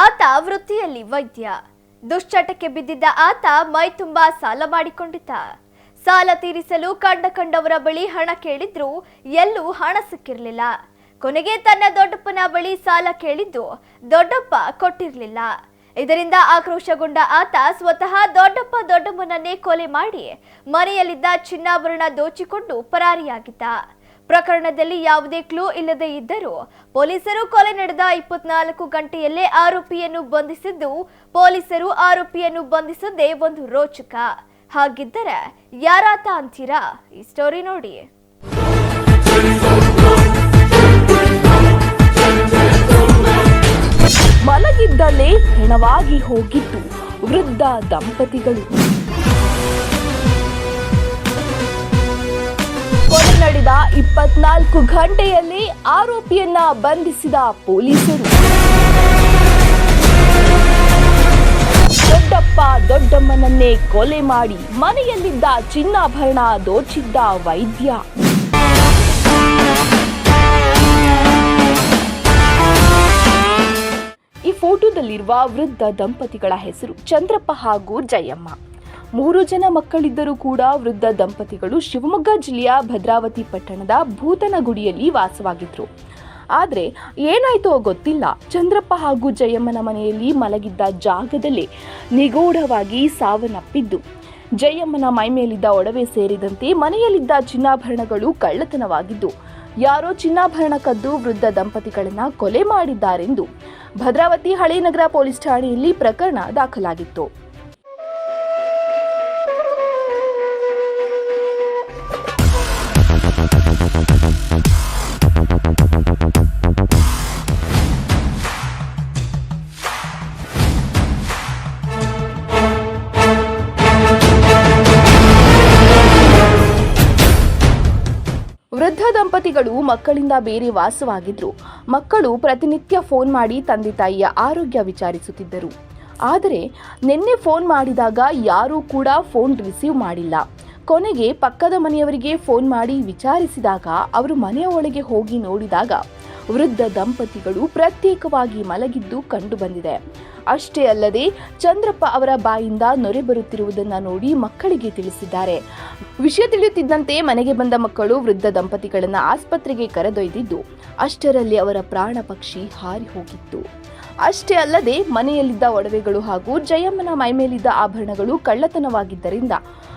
ಆತ ವೃತ್ತಿಯಲ್ಲಿ ವೈದ್ಯ. ದುಶ್ಚಟಕ್ಕೆ ಬಿದ್ದಿದ್ದ ಆತ ಮೈ ತುಂಬಾ ಸಾಲ ಮಾಡಿಕೊಂಡಿದ್ದ. ಸಾಲ ತೀರಿಸಲು ಕಂಡ ಕಂಡವರ ಬಳಿ ಹಣ ಕೇಳಿದ್ರು ಎಲ್ಲೂ ಹಣ ಸಿಕ್ಕಿರಲಿಲ್ಲ ಕೊನೆಗೆ ತನ್ನ ದೊಡ್ಡಪ್ಪನ ಬಳಿ ಸಾಲ ಕೇಳಿದ್ದು ದೊಡ್ಡಪ್ಪ ಕೊಟ್ಟಿರಲಿಲ್ಲ. ಇದರಿಂದ ಆಕ್ರೋಶಗೊಂಡ ಆತ ಸ್ವತಃ ದೊಡ್ಡಪ್ಪ ದೊಡ್ಡಮ್ಮನನ್ನೇ ಕೊಲೆ ಮಾಡಿ ಮನೆಯಲ್ಲಿದ್ದ ಚಿನ್ನಾಭರಣ ದೋಚಿಕೊಂಡು ಪರಾರಿಯಾಗಿದ್ದ. ಪ್ರಕರಣದಲ್ಲಿ ಯಾವುದೇ ಕ್ಲೂ ಇಲ್ಲದೆ ಇದ್ದರೂ ಪೊಲೀಸರು ಕೊಲೆ ನಡೆದ ಇಪ್ಪತ್ನಾಲ್ಕು ಗಂಟೆಯಲ್ಲೇ ಆರೋಪಿಯನ್ನು ಬಂಧಿಸಿದ್ದು, ಪೊಲೀಸರು ಆರೋಪಿಯನ್ನು ಬಂಧಿಸದೇ ಒಂದು ರೋಚಕ. ಹಾಗಿದ್ದರೆ ಯಾರಾತ ಅಂತೀರಾ? ಈ ಸ್ಟೋರಿ ನೋಡಿ. ಮಲಗಿದ್ದಲ್ಲೇ ಹೆಣವಾಗಿ ಹೋಗಿದ್ದು ವೃದ್ಧ ದಂಪತಿಗಳು. ನಡೆದ ಇಪ್ಪತ್ನಾಲ್ಕು ಗಂಟೆಯಲ್ಲಿ ಆರೋಪಿಯನ್ನ ಬಂಧಿಸಿದ ಪೊಲೀಸರು. ದೊಡ್ಡಪ್ಪ ದೊಡ್ಡಮ್ಮನನ್ನೇ ಕೊಲೆ ಮಾಡಿ ಮನೆಯಲ್ಲಿದ್ದ ಚಿನ್ನಾಭರಣ ದೋಚಿದ್ದ ವೈದ್ಯ. ಈ ಫೋಟೋದಲ್ಲಿರುವ ವೃದ್ಧ ದಂಪತಿಗಳ ಹೆಸರು ಚಂದ್ರಪ್ಪ ಹಾಗೂ ಜಯಮ್ಮ. ಮೂರು ಜನ ಮಕ್ಕಳಿದ್ದರೂ ಕೂಡ ವೃದ್ಧ ದಂಪತಿಗಳು ಶಿವಮೊಗ್ಗ ಜಿಲ್ಲೆಯ ಭದ್ರಾವತಿ ಪಟ್ಟಣದ ಭೂತನಗುಡಿಯಲ್ಲಿ ವಾಸವಾಗಿದ್ರು. ಆದರೆ ಏನಾಯ್ತೋ ಗೊತ್ತಿಲ್ಲ. ಚಂದ್ರಪ್ಪ ಹಾಗೂ ಜಯಮ್ಮನ ಮನೆಯಲ್ಲಿ ಮಲಗಿದ್ದ ಜಾಗದಲ್ಲೇ ನಿಗೂಢವಾಗಿ ಸಾವನ್ನಪ್ಪಿದ್ದು. ಜಯಮ್ಮನ ಮೈಮೇಲಿದ್ದ ಒಡವೆ ಸೇರಿದಂತೆ ಮನೆಯಲ್ಲಿದ್ದ ಚಿನ್ನಾಭರಣಗಳು ಕಳ್ಳತನವಾಗಿದ್ದು, ಯಾರೋ ಚಿನ್ನಾಭರಣ ಕದ್ದು ವೃದ್ಧ ದಂಪತಿಗಳನ್ನ ಕೊಲೆ ಮಾಡಿದ್ದಾರೆಂದು ಭದ್ರಾವತಿ ಹಳೇನಗರ ಪೊಲೀಸ್ ಠಾಣೆಯಲ್ಲಿ ಪ್ರಕರಣ ದಾಖಲಾಗಿತ್ತು. ದಂಪತಿಗಳು ಮಕ್ಕಳಿಂದ ಬೇರೆ ವಾಸವಾಗಿದ್ರು. ಮಕ್ಕಳು ಪ್ರತಿನಿತ್ಯ ಫೋನ್ ಮಾಡಿ ತಂದೆ ತಾಯಿಯ ಆರೋಗ್ಯ ವಿಚಾರಿಸುತ್ತಿದ್ದರು. ಆದರೆ, ನಿನ್ನೆ ಫೋನ್ ಮಾಡಿದಾಗ ಯಾರೂ ಕೂಡ ಫೋನ್ ರಿಸೀವ್ ಮಾಡಿಲ್ಲ. ಕೊನೆಗೆ ಪಕ್ಕದ ಮನೆಯವರಿಗೆ ಫೋನ್ ಮಾಡಿ ವಿಚಾರಿಸಿದಾಗ ಅವರು ಮನೆಯ ಒಳಗೆ ಹೋಗಿ ನೋಡಿದಾಗ ವೃದ್ಧ ದಂಪತಿಗಳು ಪ್ರತ್ಯೇಕವಾಗಿ ಮಲಗಿದ್ದು ಕಂಡುಬಂದಿದೆ ಅಷ್ಟೇ ಅಲ್ಲದೆ ಚಂದ್ರಪ್ಪ ಅವರ ಬಾಯಿಂದ ನೊರೆ ಬರುತ್ತಿರುವುದನ್ನು ನೋಡಿ ಮಕ್ಕಳಿಗೆ ತಿಳಿಸಿದ್ದಾರೆ. ವಿಷಯ ತಿಳಿಯುತ್ತಿದ್ದಂತೆ ಮನೆಗೆ ಬಂದ ಮಕ್ಕಳು ವೃದ್ಧ ದಂಪತಿಗಳನ್ನು ಆಸ್ಪತ್ರೆಗೆ ಕರೆದೊಯ್ದಿದ್ದು, ಅಷ್ಟರಲ್ಲಿ ಅವರ ಪ್ರಾಣ ಪಕ್ಷಿ ಹಾರಿ ಹೋಗಿತ್ತು. ಅಷ್ಟೇ ಅಲ್ಲದೆ ಮನೆಯಲ್ಲಿದ್ದ ಒಡವೆಗಳು ಹಾಗೂ ಜಯಮ್ಮನ ಮೈಮೇಲಿದ್ದ ಆಭರಣಗಳು ಕಳ್ಳತನವಾಗಿದ್ದರಿಂದ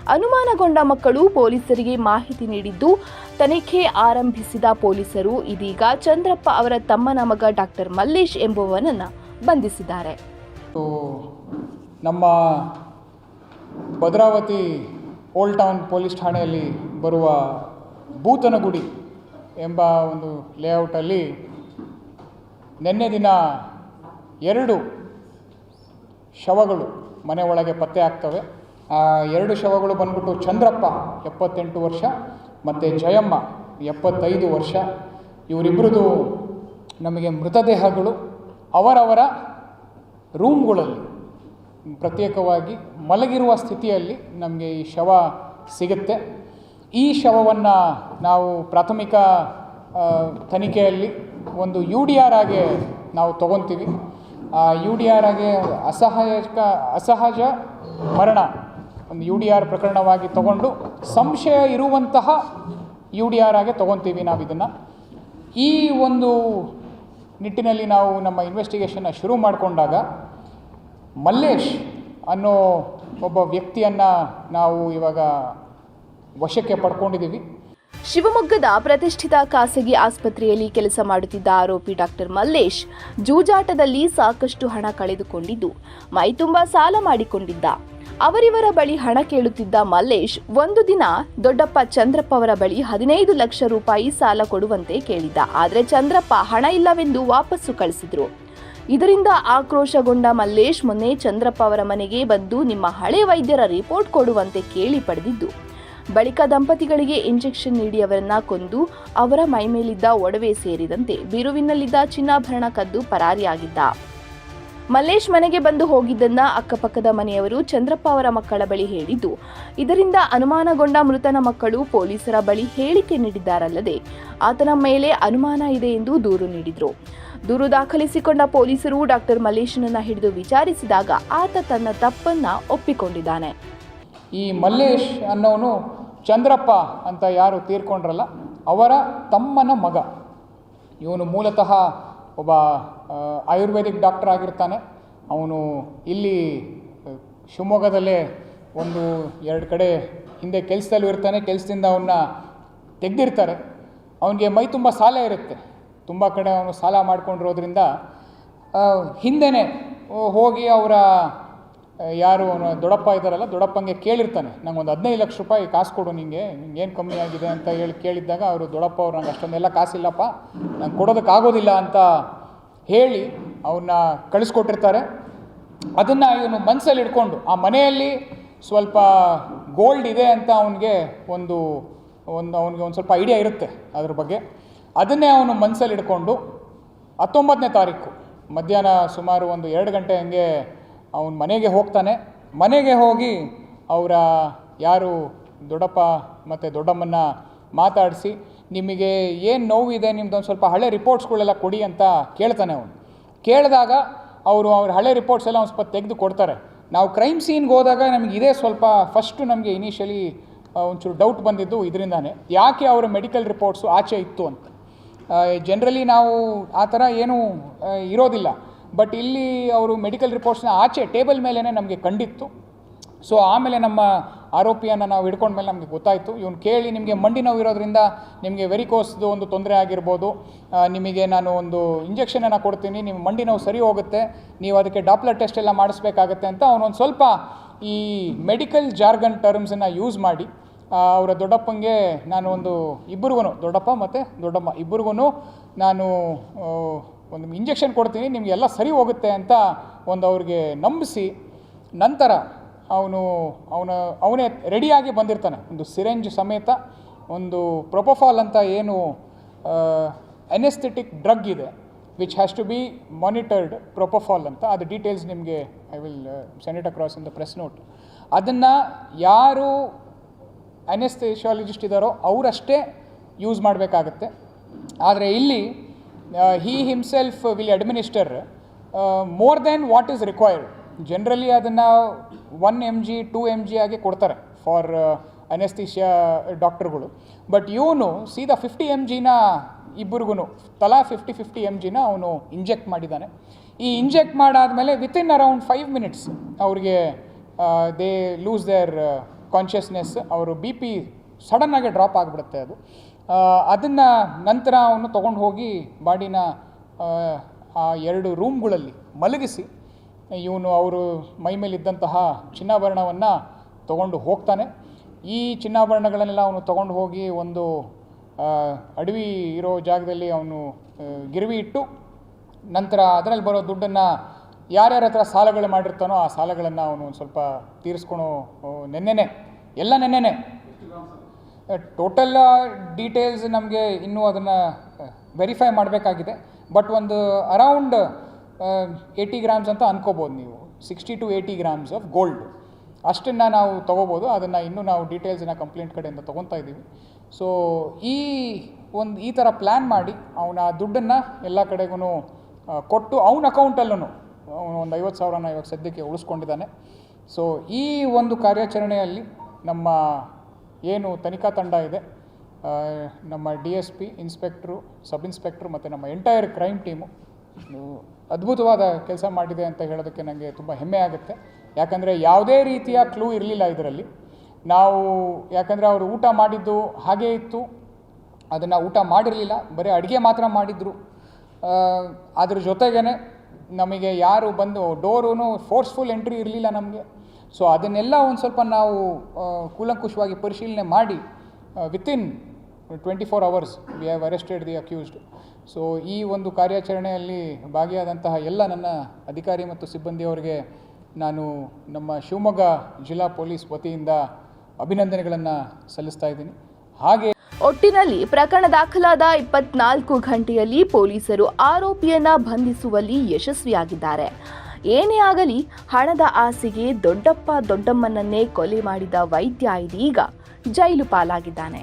ಅನುಮಾನಗೊಂಡ ಮಕ್ಕಳು ಪೊಲೀಸರಿಗೆ ಮಾಹಿತಿ ನೀಡಿದ್ದು, ತನಿಖೆ ಆರಂಭಿಸಿದ ಪೊಲೀಸರು ಇದೀಗ ಚಂದ್ರಪ್ಪ ಅವರ ತಮ್ಮನ ಮಗ ಡಾಕ್ಟರ್ ಮಲ್ಲೇಶ್ ಎಂಬುವನನ್ನ ಬಂಧಿಸಿದ್ದಾರೆ. ನಮ್ಮ ಭದ್ರಾವತಿ ಓಲ್ಡ್ ಟೌನ್ ಪೊಲೀಸ್ ಠಾಣೆಯಲ್ಲಿ ಬರುವ ಭೂತನಗುಡಿ ಎಂಬ ಒಂದು ಲೇಔಟಲ್ಲಿ ನಿನ್ನೆ ದಿನ ಎರಡು ಶವಗಳು ಮನೆ ಒಳಗೆ ಪತ್ತೆ ಆಗ್ತವೆ. ಆ ಎರಡು ಶವಗಳು ಬಂದ್ಬಿಟ್ಟು ಚಂದ್ರಪ್ಪ ಎಪ್ಪತ್ತೆಂಟು ವರ್ಷ ಮತ್ತು ಜಯಮ್ಮ ಎಪ್ಪತ್ತೈದು ವರ್ಷ. ಇವರಿಬ್ಬರದು ನಮಗೆ ಮೃತದೇಹಗಳು ಅವರವರ ರೂಮ್ಗಳಲ್ಲಿ ಪ್ರತ್ಯೇಕವಾಗಿ ಮಲಗಿರುವ ಸ್ಥಿತಿಯಲ್ಲಿ ನಮಗೆ ಈ ಶವ ಸಿಗುತ್ತೆ. ಈ ಶವವನ್ನು ನಾವು ಪ್ರಾಥಮಿಕ ತನಿಖೆಯಲ್ಲಿ ಒಂದು ಯು ಡಿ ಆರ್ ಆಗಿ ನಾವು ತಗೊತೀವಿ. ಯು ಡಿ ಆರ್ ಆಗಿ ಅಸಹಾಯಕ, ಅಸಹಜ ಮರಣ ಒಂದು ಯು ಡಿ ಆರ್ ಪ್ರಕರಣವಾಗಿ ತಗೊಂಡು ಸಂಶಯ ಇರುವಂತಹ ಯು ಡಿ ಆರ್ ಆಗಿ ತೊಗೊತೀವಿ ನಾವು ಇದನ್ನು ಈ ಒಂದು ನಿಟ್ಟಿನಲ್ಲಿ ನಾವು ನಮ್ಮ ಇನ್ವೆಸ್ಟಿಗೇಷನ್ನ ಶುರು ಮಾಡಿಕೊಂಡಾಗ ಮಲ್ಲೇಶ್ ಅನ್ನೋ ಒಬ್ಬ ವ್ಯಕ್ತಿಯನ್ನು ನಾವು ಇವಾಗ ವಶಕ್ಕೆ ಪಡ್ಕೊಂಡಿದ್ದೀವಿ. ಶಿವಮೊಗ್ಗದ ಪ್ರತಿಷ್ಠಿತ ಖಾಸಗಿ ಆಸ್ಪತ್ರೆಯಲ್ಲಿ ಕೆಲಸ ಮಾಡುತ್ತಿದ್ದ ಆರೋಪಿ ಡಾಕ್ಟರ್ ಮಲ್ಲೇಶ್ ಜೂಜಾಟದಲ್ಲಿ ಸಾಕಷ್ಟು ಹಣ ಕಳೆದುಕೊಂಡಿದ್ದು ಮೈತುಂಬ ಸಾಲ ಮಾಡಿಕೊಂಡಿದ್ದ. ಅವರಿವರ ಬಳಿ ಹಣ ಕೇಳುತ್ತಿದ್ದ ಮಲ್ಲೇಶ್ ಒಂದು ದಿನ ದೊಡ್ಡಪ್ಪ ಚಂದ್ರಪ್ಪ ಅವರ ಬಳಿ ಹದಿನೈದು ಲಕ್ಷ ರೂಪಾಯಿ ಸಾಲ ಕೊಡುವಂತೆ ಕೇಳಿದ್ದ. ಆದರೆ ಚಂದ್ರಪ್ಪ ಹಣ ಇಲ್ಲವೆಂದು ವಾಪಸ್ಸು ಕಳಿಸಿದ್ರು. ಇದರಿಂದ ಆಕ್ರೋಶಗೊಂಡ ಮಲ್ಲೇಶ್ ಮೊನ್ನೆ ಚಂದ್ರಪ್ಪ ಅವರ ಮನೆಗೆ ಬಂದು ನಿಮ್ಮ ಹಳೆ ವೈದ್ಯರ ರಿಪೋರ್ಟ್ ಕೊಡುವಂತೆ ಕೇಳಿ ಪಡೆದಿದ್ದು. ಬಳಿಕ ದಂಪತಿಗಳಿಗೆ ಇಂಜೆಕ್ಷನ್ ನೀಡಿ ಅವರನ್ನ ಕೊಂದು ಅವರ ಮೈಮೇಲಿದ್ದ ಒಡವೆ ಸೇರಿದಂತೆ ಬಿರುವಿನಲ್ಲಿದ್ದ ಚಿನ್ನಾಭರಣ ಕದ್ದು ಪರಾರಿಯಾಗಿದ್ದ. ಮಲ್ಲೇಶ್ ಮನೆಗೆ ಬಂದು ಹೋಗಿದ್ದನ್ನ ಅಕ್ಕಪಕ್ಕದ ಮನೆಯವರು ಚಂದ್ರಪ್ಪ ಅವರ ಮಕ್ಕಳ ಬಳಿ ಹೇಳಿದ್ದು, ಇದರಿಂದ ಅನುಮಾನಗೊಂಡ ಮೃತನ ಮಕ್ಕಳು ಪೊಲೀಸರ ಬಳಿ ಹೇಳಿಕೆ ನೀಡಿದ್ದಾರಲ್ಲದೆ, ಆತನ ಮೇಲೆ ಅನುಮಾನ ಇದೆ ಎಂದು ದೂರು ನೀಡಿದರು. ದೂರು ದಾಖಲಿಸಿಕೊಂಡ ಪೊಲೀಸರು ಡಾಕ್ಟರ್ ಮಲ್ಲೇಶನನ್ನ ಹಿಡಿದು ವಿಚಾರಿಸಿದಾಗ ಆತ ತನ್ನ ತಪ್ಪನ್ನ ಒಪ್ಪಿಕೊಂಡಿದ್ದಾನೆ. ಈ ಮಲ್ಲೇಶ್ ಅನ್ನೋನು ಚಂದ್ರಪ್ಪ ಅಂತ ಯಾರು ತೀರ್ಕೊಂಡ್ರಲ್ಲ, ಅವರ ತಮ್ಮನ ಮಗ. ಇವನು ಮೂಲತಃ ಒಬ್ಬ ಆಯುರ್ವೇದಿಕ್ ಡಾಕ್ಟರ್ ಆಗಿರ್ತಾನೆ. ಅವನು ಇಲ್ಲಿ ಶಿವಮೊಗ್ಗದಲ್ಲೇ ಒಂದು ಎರಡು ಕಡೆ ಹಿಂದೆ ಕೆಲಸದಲ್ಲೂ ಇರ್ತಾನೆ. ಕೆಲಸದಿಂದ ಅವನ್ನ ತೆಗೆದಿರ್ತಾರೆ. ಅವನಿಗೆ ಮೈ ತುಂಬ ಸಾಲ ಇರುತ್ತೆ. ತುಂಬ ಕಡೆ ಅವನು ಸಾಲ ಮಾಡ್ಕೊಂಡಿರೋದ್ರಿಂದ ಹಿಂದೆನೇ ಹೋಗಿ ಅವರ ಯಾರು ಅವನು ದೊಡ್ಡಪ್ಪ ಇದ್ದಾರಲ್ಲ, ದೊಡ್ಡಪ್ಪಂಗೆ ಕೇಳಿರ್ತಾನೆ. ನಂಗೆ ಒಂದು ಹದಿನೈದು ಲಕ್ಷ ರೂಪಾಯಿ ಕಾಸು ಕೊಡು ನಿಂಗೆ ಏನು ಕಮ್ಮಿ ಆಗಿದೆ ಅಂತ ಹೇಳಿ ಕೇಳಿದ್ದಾಗ ಅವರು, ದೊಡ್ಡಪ್ಪ ಅವ್ರು ನಂಗೆ ಅಷ್ಟೊಂದೆಲ್ಲ ಕಾಸಿಲ್ಲಪ್ಪ, ನಂಗೆ ಕೊಡೋದಕ್ಕಾಗೋದಿಲ್ಲ ಅಂತ ಹೇಳಿ ಅವನ್ನ ಕಳಿಸ್ಕೊಟ್ಟಿರ್ತಾರೆ. ಅದನ್ನು ಇವನು ಮನಸ್ಸಲ್ಲಿ ಇಟ್ಕೊಂಡು, ಆ ಮನೆಯಲ್ಲಿ ಸ್ವಲ್ಪ ಗೋಲ್ಡ್ ಇದೆ ಅಂತ ಅವನಿಗೆ ಒಂದು ಒಂದು, ಅವನಿಗೆ ಒಂದು ಸ್ವಲ್ಪ ಐಡಿಯಾ ಇರುತ್ತೆ ಅದ್ರ ಬಗ್ಗೆ. ಅದನ್ನೇ ಅವನು ಮನಸ್ಸಲ್ಲಿ ಇಟ್ಕೊಂಡು ಹತ್ತೊಂಬತ್ತನೇ ತಾರೀಕು ಮಧ್ಯಾಹ್ನ ಸುಮಾರು ಒಂದು ಎರಡು ಗಂಟೆ ಹಂಗೆ ಅವನ ಮನೆಗೆ ಹೋಗ್ತಾನೆ. ಮನೆಗೆ ಹೋಗಿ ಅವರ ಯಾರು ದೊಡ್ಡಪ್ಪ ಮತ್ತು ದೊಡ್ಡಮ್ಮನ್ನ ಮಾತಾಡಿಸಿ, ನಿಮಗೆ ಏನು ನೋವಿದೆ? ನಿಮ್ದೊಂದು ಸ್ವಲ್ಪ ಹಳೆ ರಿಪೋರ್ಟ್ಸ್ಗಳೆಲ್ಲ ಕೊಡಿ ಅಂತ ಕೇಳ್ತಾನೆ ಅವನು. ಕೇಳಿದಾಗ ಅವರು ಅವ್ರ ಹಳೆ ರಿಪೋರ್ಟ್ಸ್ ಎಲ್ಲ ಒಂದು ಸ್ವಲ್ಪ ತೆಗೆದು ಕೊಡ್ತಾರೆ. ನಾವು ಕ್ರೈಮ್ ಸೀನ್ಗೆ ಹೋದಾಗ ನಮಗೆ ಇದೇ ಸ್ವಲ್ಪ ಫಸ್ಟು ನಮಗೆ ಇನಿಷಿಯಲಿ ಒಂಚೂರು ಡೌಟ್ ಬಂದಿದ್ದು ಇದರಿಂದಾನೆ. ಯಾಕೆ ಅವರ ಮೆಡಿಕಲ್ ರಿಪೋರ್ಟ್ಸು ಆಚೆ ಇತ್ತು ಅಂತ? ಜನರಲಿ ನಾವು ಆ ಥರ ಏನೂ ಇರೋದಿಲ್ಲ. ಬಟ್ ಇಲ್ಲಿ ಅವರು ಮೆಡಿಕಲ್ ರಿಪೋರ್ಟ್ಸ್ನ ಆಚೆ ಟೇಬಲ್ ಮೇಲೇ ನಮಗೆ ಕಂಡಿತ್ತು. ಸೊ ಆಮೇಲೆ ನಮ್ಮ ಆರೋಪಿಯನ್ನು ನಾವು ಹಿಡ್ಕೊಂಡ್ಮೇಲೆ ನಮಗೆ ಗೊತ್ತಾಯಿತು. ಇವನು ಕೇಳಿ ನಿಮಗೆ ಮಂಡಿ ನೋವು ಇರೋದ್ರಿಂದ ನಿಮಗೆ ವೆರಿಕೋಸ್ದು ಒಂದು ತೊಂದರೆ ಆಗಿರ್ಬೋದು. ನಿಮಗೆ ನಾನು ಒಂದು ಇಂಜೆಕ್ಷನನ್ನು ಕೊಡ್ತೀನಿ. ನಿಮ್ಮ ಮಂಡಿ ನೋವು ಸರಿ ಹೋಗುತ್ತೆ. ನೀವು ಅದಕ್ಕೆ ಡಾಪ್ಲರ್ ಟೆಸ್ಟ್ ಎಲ್ಲ ಮಾಡಿಸ್ಬೇಕಾಗತ್ತೆ ಅಂತ ಅವನೊಂದು ಸ್ವಲ್ಪ ಈ ಮೆಡಿಕಲ್ ಜಾರ್ಗನ್ ಟರ್ಮ್ಸನ್ನು ಯೂಸ್ ಮಾಡಿ. ಅವರ ದೊಡ್ಡಪ್ಪಂಗೆ ನಾನು ಒಂದು ಇಬ್ಬರಿಗೂ ದೊಡ್ಡಪ್ಪ ಮತ್ತು ದೊಡ್ಡಮ್ಮ ಇಬ್ಬರಿಗೂ ನಾನು ಒಂದು ಇಂಜೆಕ್ಷನ್ ಕೊಡ್ತೀನಿ ನಿಮಗೆಲ್ಲ ಸರಿ ಹೋಗುತ್ತೆ ಅಂತ ಒಂದು ಅವ್ರಿಗೆ ನಂಬಿಸಿ ನಂತರ ಅವನು ಅವನ, ಅವನೇ ರೆಡಿಯಾಗಿ ಬಂದಿರ್ತಾನೆ. ಒಂದು ಸಿರೆಂಜ್ ಸಮೇತ, ಒಂದು ಪ್ರೊಪೋಫಾಲ್ ಅಂತ ಏನು ಎನೆಸ್ಥೆಟಿಕ್ ಡ್ರಗ್ ಇದೆ which has to be monitored propofol ಅಂತ. ಅದು ಡೀಟೇಲ್ಸ್ ನಿಮಗೆ I will send it across in the press note ಅದನ್ನು ಯಾರು ಅನೆಸ್ಥೆಷಿಯಾಲಜಿಸ್ಟ್ ಇದ್ದಾರೋ ಅವರಷ್ಟೇ ಯೂಸ್ ಮಾಡಬೇಕಾಗತ್ತೆ. ಆದರೆ ಇಲ್ಲಿ he himself will administer more than what is required generally ಅದನ್ನು one M G two M G ಆಗಿ ಕೊಡ್ತಾರೆ ಫಾರ್ ಅನೆಸ್ತೀಷಿಯಾ ಡಾಕ್ಟರ್ಗಳು ಬಟ್ ಇವನು ಸೀದಾ ಫಿಫ್ಟಿ ಎಂ ಜಿನ ಇಬ್ಬರಿಗೂ ತಲಾ ಫಿಫ್ಟಿ ಫಿಫ್ಟಿ ಎಂ ಜಿನ ಅವನು ಇಂಜೆಕ್ಟ್ ಮಾಡಿದ್ದಾನೆ. ಈ ಇಂಜೆಕ್ಟ್ ಮಾಡಾದಮೇಲೆ ವಿತಿನ್ ಅರೌಂಡ್ ಫೈವ್ ಮಿನಿಟ್ಸ್ ಅವ್ರಿಗೆ ದೇ ಲೂಸ್ ದೇರ್ ಕಾನ್ಷಿಯಸ್ನೆಸ್ ಅವರು ಬಿ ಪಿ ಸಡನ್ನಾಗಿ ಡ್ರಾಪ್ ಆಗಿಬಿಡುತ್ತೆ ಅದು. ಅದನ್ನು ನಂತರ ಅವನು ತೊಗೊಂಡು ಹೋಗಿ ಬಾಡಿನ ಆ, ಎರಡು ರೂಮ್ಗಳಲ್ಲಿ ಮಲಗಿಸಿ ಇವನು ಅವರು ಮೈ ಮೇಲಿದ್ದಂತಹ ಚಿನ್ನಾಭರಣವನ್ನು ತಗೊಂಡು ಹೋಗ್ತಾನೆ. ಈ ಚಿನ್ನಾಭರಣಗಳನ್ನೆಲ್ಲ ಅವನು ತಗೊಂಡು ಹೋಗಿ ಒಂದು ಅಡವಿ ಇರೋ ಜಾಗದಲ್ಲಿ ಅವನು ಗಿರವಿ ಇಟ್ಟು ನಂತರ ಅದರಲ್ಲಿ ಬರೋ ದುಡ್ಡನ್ನು ಯಾರ್ಯಾರ ಹತ್ರ ಸಾಲಗಳು ಮಾಡಿರ್ತಾನೋ ಆ ಸಾಲಗಳನ್ನು ಅವನು ಒಂದು ಸ್ವಲ್ಪ ತೀರಿಸ್ಕೊಳೋ ನೆನ್ನೆನೆ ಎಲ್ಲ ನೆನ್ನೆನೆ ಟೋಟಲ್ ಡೀಟೇಲ್ಸ್ ನಮಗೆ ಇನ್ನೂ ಅದನ್ನು ವೆರಿಫೈ ಮಾಡಬೇಕಾಗಿದೆ. ಬಟ್ ಒಂದು ಅರೌಂಡ್ ಏಯ್ಟಿ ಗ್ರಾಮ್ಸ್ ಅಂತ ಅನ್ಕೋಬೋದು ನೀವು. Sixty to eighty grams of gold ಅಷ್ಟನ್ನು ನಾವು ತೊಗೋಬೋದು. ಅದನ್ನು ಇನ್ನೂ ನಾವು ಡೀಟೇಲ್ಸನ್ನ ಕಂಪ್ಲೇಂಟ್ ಕಡೆಯಿಂದ ತೊಗೊತಾ ಇದ್ದೀವಿ. ಸೊ ಈ ಒಂದು, ಈ ಥರ ಪ್ಲ್ಯಾನ್ ಮಾಡಿ ಅವನ ದುಡ್ಡನ್ನು ಎಲ್ಲ ಕಡೆಗೂ ಕೊಟ್ಟು ಅವನ ಅಕೌಂಟಲ್ಲೂ ಅವನು ಒಂದು ಐವತ್ತು ಸಾವಿರನ ಇವಾಗ ಸದ್ಯಕ್ಕೆ ಉಳಿಸ್ಕೊಂಡಿದ್ದಾನೆ. ಸೊ ಈ ಒಂದು ಕಾರ್ಯಾಚರಣೆಯಲ್ಲಿ ನಮ್ಮ ಏನು ತನಿಖಾ ತಂಡ ಇದೆ. ನಮ್ಮ D S P inspector, sub inspector ಮತ್ತು ನಮ್ಮ ಎಂಟೈರ್ ಕ್ರೈಮ್ ಟೀಮು ಅದ್ಭುತವಾದ ಕೆಲಸ ಮಾಡಿದೆ ಅಂತ ಹೇಳೋದಕ್ಕೆ ನನಗೆ ತುಂಬ ಹೆಮ್ಮೆ ಆಗುತ್ತೆ. ಯಾಕಂದರೆ ಯಾವುದೇ ರೀತಿಯ ಕ್ಲೂ ಇರಲಿಲ್ಲ ಇದರಲ್ಲಿ. ನಾವು, ಯಾಕಂದರೆ ಅವರು ಊಟ ಮಾಡಿದ್ದು ಹಾಗೇ ಇತ್ತು. ಅದನ್ನು ಊಟ ಮಾಡಿರಲಿಲ್ಲ. ಬರೀ ಅಡುಗೆ ಮಾತ್ರ ಮಾಡಿದ್ರು. ಅದ್ರ ಜೊತೆಗೇ ನಮಗೆ ಯಾರು ಬಂದು ಡೋರೂ ಫೋರ್ಸ್ಫುಲ್ ಎಂಟ್ರಿ ಇರಲಿಲ್ಲ ನಮಗೆ. ಸೊ ಅದನ್ನೆಲ್ಲ ಒಂದು ಸ್ವಲ್ಪ ನಾವು ಕೂಲಂಕುಷವಾಗಿ ಪರಿಶೀಲನೆ ಮಾಡಿ within twenty four hours we have arrested the accused so ಈ ಒಂದು ಕಾರ್ಯಾಚರಣೆಯಲ್ಲಿ ಭಾಗಿಯಾದಂತಹ ಎಲ್ಲ ನನ್ನ ಅಧಿಕಾರಿ ಮತ್ತು ಸಿಬ್ಬಂದಿಯವರಿಗೆ ನಾನು ನಮ್ಮ ಶಿವಮೊಗ್ಗ ಜಿಲ್ಲಾ ಪೊಲೀಸ್ ವತಿಯಿಂದ ಅಭಿನಂದನೆಗಳನ್ನು ಸಲ್ಲಿಸ್ತಾ ಇದ್ದೀನಿ. ಹಾಗೆ ಒಟ್ಟಿನಲ್ಲಿ ಪ್ರಕರಣ ದಾಖಲಾದ ಇಪ್ಪತ್ನಾಲ್ಕು ಗಂಟೆಯಲ್ಲಿ ಪೊಲೀಸರು ಆರೋಪಿಯನ್ನ ಬಂಧಿಸುವಲ್ಲಿ ಯಶಸ್ವಿಯಾಗಿದ್ದಾರೆ. ಏನೇ ಆಗಲಿ ಹಣದ ಆಸೆಗೆ ದೊಡ್ಡಪ್ಪ ದೊಡ್ಡಮ್ಮನನ್ನೇ ಕೊಲೆ ಮಾಡಿದ ವೈದ್ಯ ಇದೀಗ ಜೈಲು ಪಾಲಾಗಿದ್ದಾನೆ.